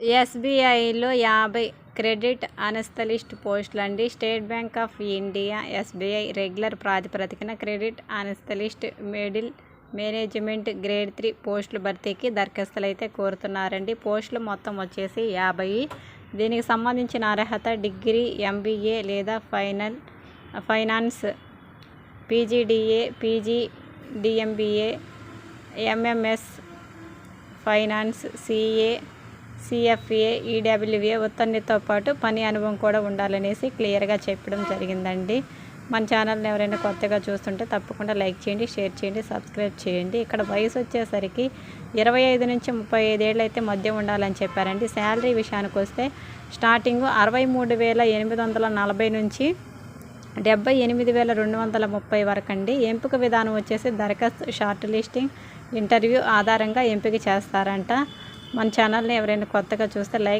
ఎస్బీఐలో యాభై credit analyst పోస్టులండి. State Bank of India SBI regular ప్రాతిపదికన credit analyst middle management grade three పోస్టులు భర్తీకి దరఖాస్తులు అయితే కోరుతున్నారండి. పోస్టులు మొత్తం వచ్చేసి యాభై. దీనికి సంబంధించిన అర్హత డిగ్రీ ఎంబీఏ లేదా final finance PGDA PG DMBA MMS finance CA CFA E W A ఉత్తర్నితో పాటు పని అనుభవం కూడా ఉండాలనేసి క్లియర్గా చెప్పడం జరిగిందండి. మన ఛానల్ని ఎవరైనా కొత్తగా చూస్తుంటే తప్పకుండా లైక్ చేయండి షేర్ చేయండి సబ్స్క్రైబ్ చేయండి. ఇక్కడ వయసు వచ్చేసరికి ఇరవై ఐదు నుంచి ముప్పై ఐదేళ్ళు అయితే మధ్య ఉండాలని చెప్పారండి. శాలరీ విషయానికి వస్తే స్టార్టింగ్ అరవై మూడు వేల ఎనిమిది వందల నలభై నుంచి డెబ్బై ఎనిమిది వేల రెండు వందల ముప్పై వరకు అండి. ఎంపిక విధానం వచ్చేసి దరఖాస్తు షార్ట్ లిస్టింగ్ ఇంటర్వ్యూ ఆధారంగా ఎంపిక చేస్తారంట. మన ఛానల్ని ఎవరైనా కొత్తగా చూస్తే లైక్